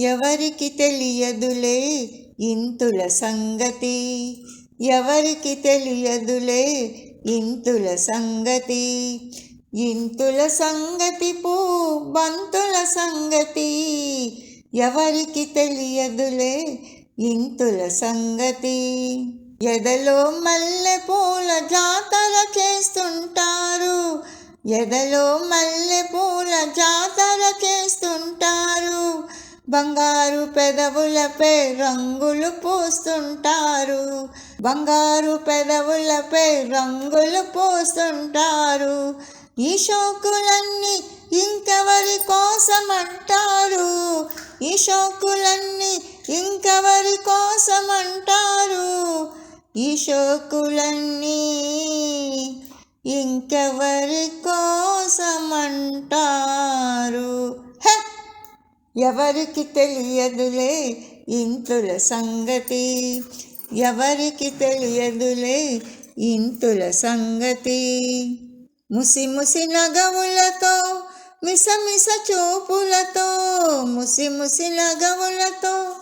ఎవరికి తెలియదులే ఇంతుల సంగతి? ఎవరికి తెలియదులే ఇంతుల సంగతి? ఇంతుల సంగతి పూ బంతుల సంగతి. ఎవరికి తెలియదులే ఇంతుల సంగతి? ఎదలో మల్లె పూల జాతర చేస్తుంటారు. ఎదలో మల్లె పూల జాతర చేస్తుంటారు బంగారు పెదవులపై రంగులు పూస్తుంటారు. బంగారు పెదవులపై రంగులు పూస్తుంటారు. ఈ షోకులన్నీ ఇంకెవరి కోసమంటారు? ఈ షోకులన్నీ ఇంకెవరి కోసమంటారు? ఈ షోకులన్నీ ఇంకెవరి కోసమంటారు? ఎవరికి తెలియదులే ఇంతుల సంగతి. ఎవరికి తెలియదులే ఇంతుల సంగతి. ముసి ముసి నగవులతో మిసమిస చూపులతో ముసి ముసి నగవులతో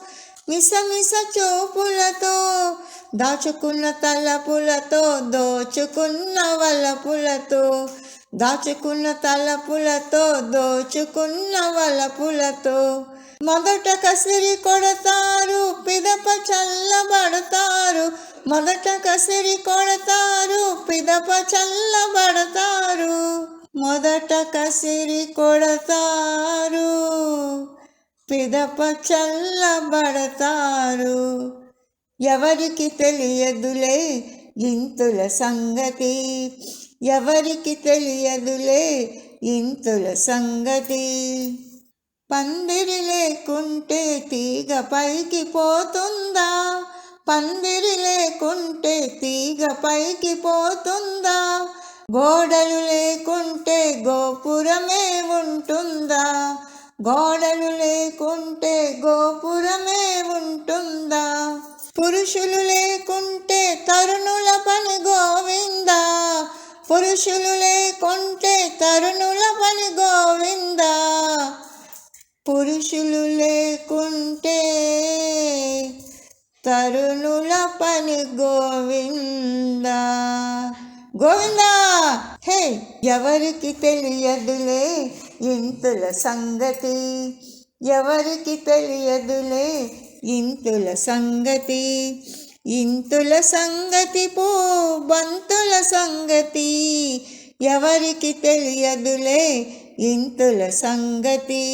మిసమిస చూపులతో దాచుకున్న తలపులతో దోచుకున్న వలపులతో దాచుకున్న తలపులతో దోచుకున్న వలపులతో మొదట కసిరి కొడతారు పిదప చల్లబడతారు. మొదట కసిరి కొడతారు పిదప చల్లబడతారు. మొదట కసిరి కొడతారు పిదప చల్లబడతారు. ఎవరికి తెలియదులే ఇంతుల సంగతి. ఎవరికి తెలియదులే ఇంతుల సంగతి. పందిరి లేకుంటే తీగ పైకి పోతుందా? పందిరి లేకుంటే తీగ పైకి పోతుందా? గోడలు లేకుంటే గోపురమే ఉంటుందా? గోడలు లేకుంటే గోపురమే ఉంటుందా? పురుషులు లేకుంటే తరుణు పురుషులు లేకుంటే తరుణుల పని గోవిందా. పురుషులు లేకుంటే తరుణుల పని గోవిందా. గోవింద! హే ఎవరికి తెలియదులే ఇంతుల సంగతి? ఎవరికి తెలియదులే ఇంతుల సంగతి? ఇంతుల సంగతి పో బంతుల సంగతి ఎవరికి తెలియదులే ఇంతుల సంగతి.